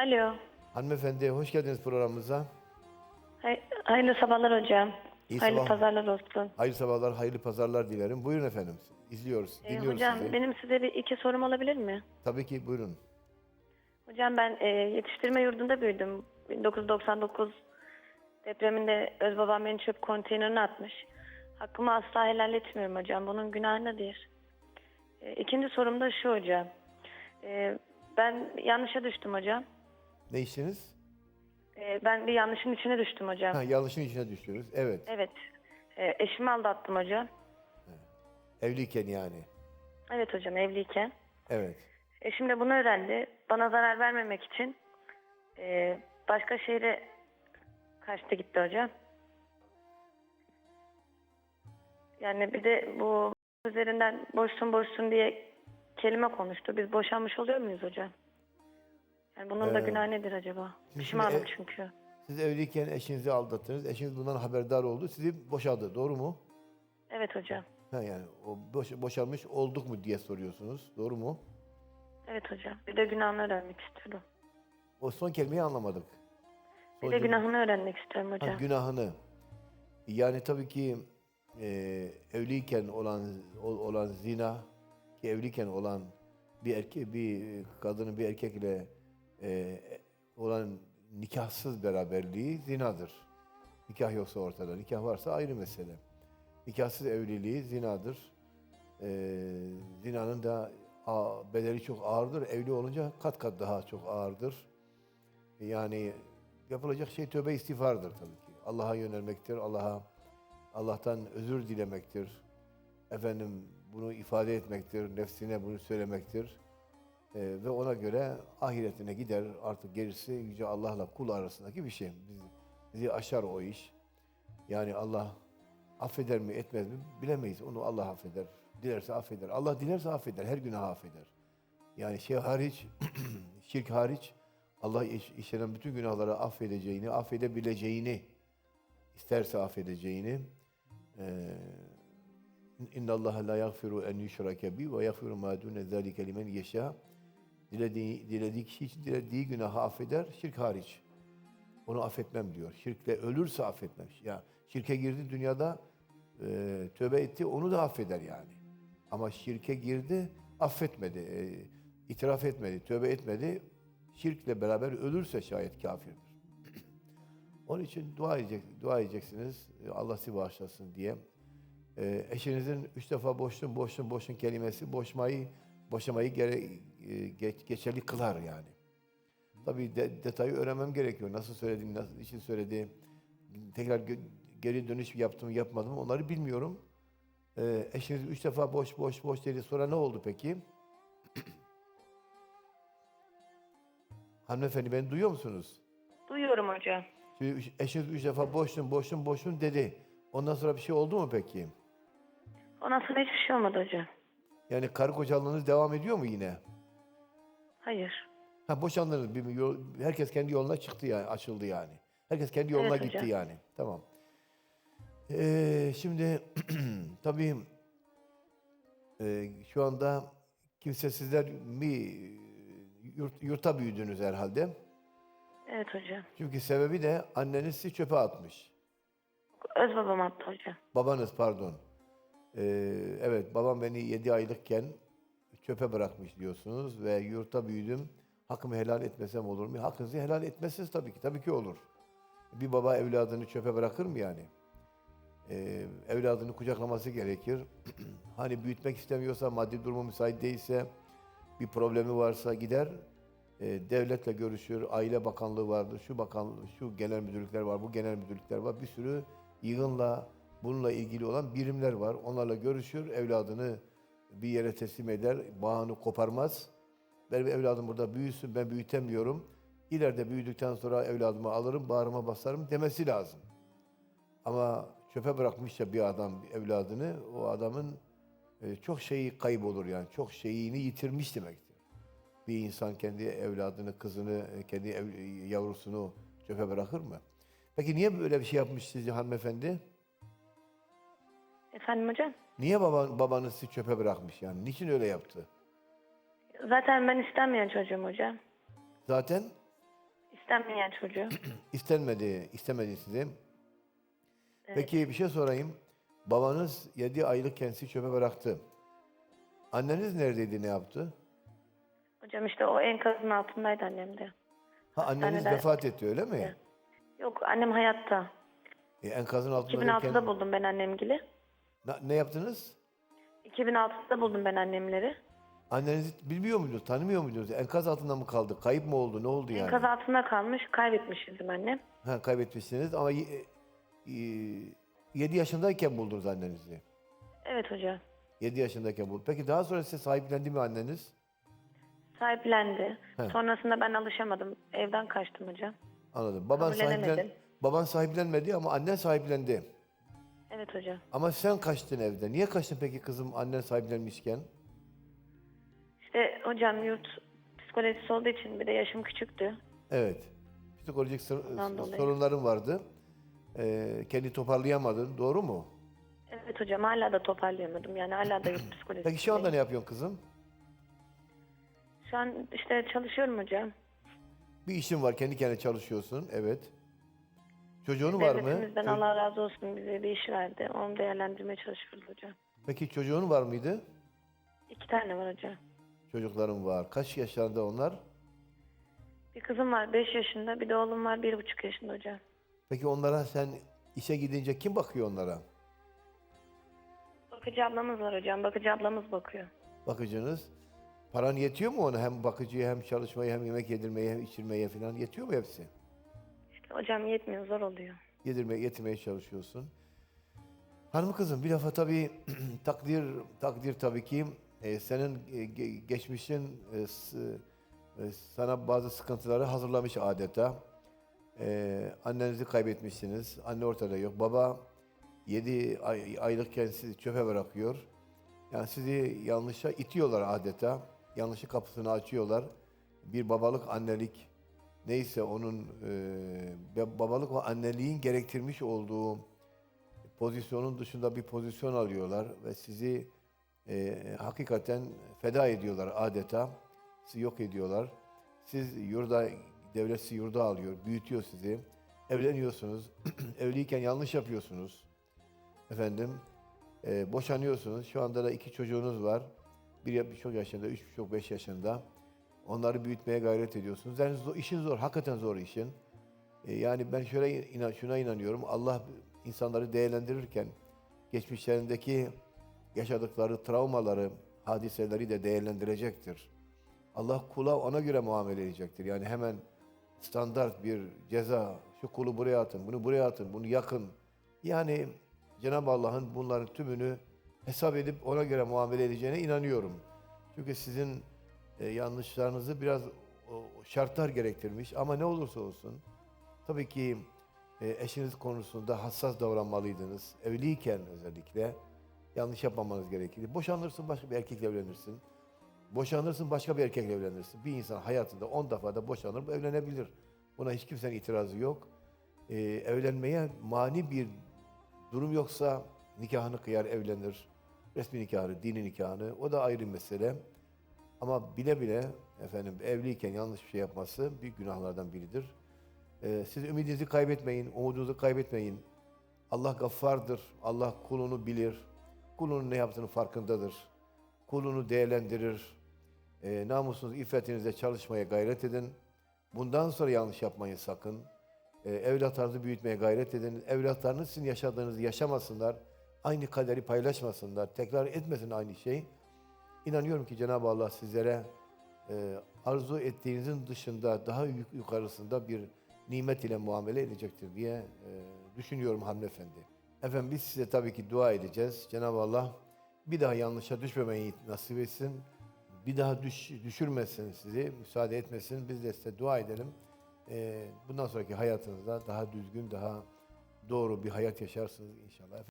Alo. Hanımefendi hoş geldiniz programımıza. Hay- hayırlı sabahlar hocam. İyi hayırlı sabah- pazarlar olsun. Hayırlı sabahlar, hayırlı pazarlar dilerim. Buyurun efendim. İzliyoruz, Ee, dinliyoruz hocam sizi. benim size bir iki sorum olabilir mi? Tabii ki buyurun. Hocam ben e, yetiştirme yurdunda büyüdüm. 1999 depreminde öz babam beni çöp konteynerine atmış. Hakkımı asla helal etmiyorum hocam. Bunun günahı nedir? E, ikinci sorum da şu hocam. E, ben yanlışa düştüm hocam. Ne işiniz? E, ben bir yanlışın içine düştüm hocam. Ha, yanlışın içine düştünüz. Evet. Evet. E, eşimi aldattım hocam. Evliyken yani. Evet hocam evliyken. Evet. Eşim de bunu öğrendi. Bana zarar vermemek için e, başka şehre kaçtı gitti hocam. Yani bir de bu üzerinden boşsun boşsun diye kelime konuştu. Biz boşanmış oluyor muyuz hocam? Yani bunun da Ee, günahı nedir acaba? şimdi Pişmanım ev- çünkü. Siz evliyken eşinizi aldattınız. Eşiniz bundan haberdar oldu. Sizi boşadı. Doğru mu? Evet hocam. Ha yani o boş, boşanmış olduk mu diye soruyorsunuz. Doğru mu? Evet hocam. Bir de günahını öğrenmek istiyorum. O son kelimeyi anlamadık. Bir Son de cümle- günahını öğrenmek istiyorum Ha, hocam. günahını. Yani tabii ki e, evliyken olan ol- olan zina ki evliyken olan bir erkek bir kadının bir erkek ile e, olan nikahsız beraberliği zinadır. Nikah yoksa ortada, nikah varsa ayrı mesele. Nikahsız evliliği zinadır. E, zinanın da bedeli çok ağırdır. Evli olunca kat kat daha çok ağırdır. Yani yapılacak şey tövbe istiğfardır tabii ki. Allah'a yönelmektir, Allah'a Allah'tan özür dilemektir. Efendim bunu ifade etmektir, nefsine bunu söylemektir. Ee, ve ona göre ahiretine gider. Artık gerisi yüce Allah'la kul arasındaki bir şey. Bizi, bizi aşar o iş. Yani Allah affeder mi etmez mi bilemeyiz. Onu Allah affeder. Dilerse affeder. Allah dilerse affeder. Her günah affeder. Yani şey hariç, şirk hariç Allah iş, işlenen bütün günahları affedeceğini, affedebileceğini, isterse affedeceğini eee İnna Allah la yaghfiru en yushrake bi ve yaghfiru ma dune zalike limen yasha. Dilediği, dilediği kişi için dilediği günahı affeder, şirk hariç. Onu affetmem diyor. Şirkle ölürse affetmem. Ya şirke girdi dünyada eee, tövbe etti, onu da affeder yani. Ama şirke girdi, affetmedi, eee, itiraf etmedi, tövbe etmedi. Şirkle beraber ölürse şayet kafirdir. Onun için dua edecek, dua edeceksiniz. e, Allah sizi bağışlasın diye. Ee, eşinizin üç defa boşun, boşun, boşun kelimesi boşmayı, boşamayı gere, e, geç- geçerli kılar yani. Tabii de, detayı öğrenmem gerekiyor. Nasıl söylediğini, nasıl için söyledi, tekrar geri dönüş yaptım yapmadım onları bilmiyorum. Ee, eşiniz üç defa boş, boş, boş dedi. Sonra ne oldu peki? Hanımefendi beni duyuyor musunuz? Duyuyorum hocam. Şimdi üç- eşiniz üç defa boşsun, boşsun, boşsun dedi. Ondan sonra bir şey oldu mu peki? Ondan sonra hiçbir şey olmadı hocam. Yani karı kocalığınız devam ediyor mu yine? Hayır. Ha boşandınız. Bir yol, herkes kendi yoluna çıktı yani, açıldı yani. Herkes kendi yoluna Evet gitti hocam. yani. Tamam. Ee, şimdi tabii e, şu anda kimsesizler mi yurt, yurtta büyüdünüz herhalde. Evet hocam. Çünkü sebebi de anneniz sizi çöpe atmış. Öz babam attı hocam. Babanız pardon. Ee, evet babam beni 7 aylıkken çöpe bırakmış diyorsunuz ve yurtta büyüdüm. Hakkımı helal etmesem olur mu? Hakkınızı helal etmezsiniz tabii ki. Tabii ki olur. Bir baba evladını çöpe bırakır mı yani? Ee, evladını kucaklaması gerekir. hani büyütmek istemiyorsa, maddi durumu müsait değilse, bir problemi varsa gider, e, devletle görüşür, aile bakanlığı vardır, şu bakan, şu genel müdürlükler var, bu genel müdürlükler var. Bir sürü yığınla, bununla ilgili olan birimler var. Onlarla görüşür, evladını bir yere teslim eder, bağını koparmaz. Benim evladım burada büyüsün, ben büyütemiyorum. İleride büyüdükten sonra evladımı alırım, bağrıma basarım demesi lazım. Ama çöpe bırakmışsa bir adam evladını, o adamın e, çok şeyi kaybolur yani. Çok şeyini yitirmiş demektir. Bir insan kendi evladını, kızını, e, kendi ev- yavrusunu çöpe bırakır mı? Peki niye böyle bir şey yapmış sizce hanımefendi? Efendim hocam? Niye baba, babanız sizi çöpe bırakmış yani? Niçin öyle yaptı? Zaten ben istenmeyen çocuğum hocam. Zaten İstenmeyen çocuğu. İstenmedi, istemedi sizi. Peki bir şey sorayım. Babanız 7 aylıkken sizi çöpe bıraktı. Anneniz neredeydi, ne yaptı? Hocam işte o enkazın altındaydı annem de. Ha anneniz Hastanede- vefat etti öyle mi? Yok annem hayatta. E, enkazın altında 2006'da derken buldum ben annemgili. Na- ne yaptınız? 2006'da buldum ben annemleri. Annenizi bilmiyor muydunuz, tanımıyor muydunuz? Enkaz altında mı kaldı? Kayıp mı oldu? Ne oldu yani? Enkaz altında kalmış, kaybetmiş bizim annem. Ha, kaybetmişsiniz ama 7 yaşındayken buldunuz annenizi. Evet hocam. 7 yaşındayken buldunuz. Peki daha sonra size sahiplendi mi anneniz? Sahiplendi. He. Sonrasında ben alışamadım. Evden kaçtım hocam. Anladım. Baban sahiplen, Kabullenemedim. baban sahiplenmedi ama annen sahiplendi. Evet hocam. Ama sen kaçtın evde. Niye kaçtın peki kızım annen sahiplenmişken? İşte hocam yurt psikolojisi olduğu için bir de yaşım küçüktü. Evet. Psikolojik sor- Ondan dolayı. sorunların vardı. Ee, kendi toparlayamadın. Doğru mu? Evet hocam hala da toparlayamadım. Yani hala da yurt psikolojisi. Peki şu anda ne yapıyorsun kızım? Şu an işte çalışıyorum hocam. Bir işin var. Kendi kendine çalışıyorsun. Evet. Çocuğun var mı? Devletimizden Ço- Allah razı olsun bize bir iş verdi. Onu değerlendirmeye çalışıyoruz hocam. Peki çocuğun var mıydı? İki tane var hocam. Çocukların var. Kaç yaşlarında onlar? Bir kızım var 5 yaşında, bir de oğlum var bir buçuk yaşında hocam. Peki onlara sen işe gidince kim bakıyor onlara? Bakıcı ablamız var hocam. Bakıcı ablamız bakıyor. Bakıcınız. Paran yetiyor mu ona? Hem bakıcıya hem çalışmaya hem yemek yedirmeye hem içirmeye falan yetiyor mu hepsi? Hocam yetmiyor, zor oluyor. Yedirmeye, yetirmeye çalışıyorsun. Hanım kızım bir defa tabii takdir takdir tabii ki e, senin e, ge- geçmişin e, e, sana bazı sıkıntıları hazırlamış adeta. E, annenizi kaybetmişsiniz. Anne ortada yok. Baba 7 ay, aylıkken sizi çöpe bırakıyor. Yani sizi yanlışa itiyorlar adeta. Yanlışı kapısını açıyorlar. Bir babalık, annelik neyse onun e, babalık ve anneliğin gerektirmiş olduğu pozisyonun dışında bir pozisyon alıyorlar ve sizi e, hakikaten feda ediyorlar adeta. Sizi yok ediyorlar. Siz yurda, devlet sizi yurda alıyor, büyütüyor sizi. Evleniyorsunuz. Evliyken yanlış yapıyorsunuz. Efendim, e, boşanıyorsunuz. Şu anda da iki çocuğunuz var. Biri çok yaşında, üç buçuk, beş yaşında. Onları büyütmeye gayret ediyorsunuz. Yani zor, işin zor, hakikaten zor işin. E, yani ben şöyle inan, şuna inanıyorum. Allah insanları değerlendirirken geçmişlerindeki yaşadıkları travmaları, hadiseleri de değerlendirecektir. Allah kula ona göre muamele edecektir. Yani hemen standart bir ceza, şu kulu buraya atın, bunu buraya atın, bunu yakın. Yani Cenab-ı Allah'ın bunların tümünü hesap edip ona göre muamele edeceğine inanıyorum. Çünkü sizin e, yanlışlarınızı biraz o, şartlar gerektirmiş ama ne olursa olsun tabii ki e, eşiniz konusunda hassas davranmalıydınız. Evliyken özellikle yanlış yapmamanız gerekirdi. Boşanırsın başka bir erkekle evlenirsin. Boşanırsın başka bir erkekle evlenirsin. Bir insan hayatında 10 defa da boşanır, evlenebilir. Buna hiç kimsenin itirazı yok. E, evlenmeye mani bir durum yoksa nikahını kıyar, evlenir. Resmi nikahını, dini nikahını o da ayrı mesele. Ama bile bile efendim evliyken yanlış bir şey yapması büyük günahlardan biridir. Ee, siz ümidinizi kaybetmeyin, umudunuzu kaybetmeyin. Allah gaffardır, Allah kulunu bilir. Kulunun ne yaptığını farkındadır. Kulunu değerlendirir. Ee, namusunuz, iffetinizle çalışmaya gayret edin. Bundan sonra yanlış yapmayın sakın. Ee, evlatlarınızı büyütmeye gayret edin. Evlatlarınız sizin yaşadığınızı yaşamasınlar. Aynı kaderi paylaşmasınlar. Tekrar etmesin aynı şey. İnanıyorum ki Cenab-ı Allah sizlere e, arzu ettiğinizin dışında daha yuk- yukarısında bir nimet ile muamele edecektir diye e, düşünüyorum hanımefendi. Efendim biz size tabii ki dua edeceğiz. Cenab-ı Allah bir daha yanlışa düşmemeyi nasip etsin. Bir daha düş, düşürmesin sizi, müsaade etmesin. Biz de size dua edelim. E, bundan sonraki hayatınızda daha düzgün, daha doğru bir hayat yaşarsınız inşallah.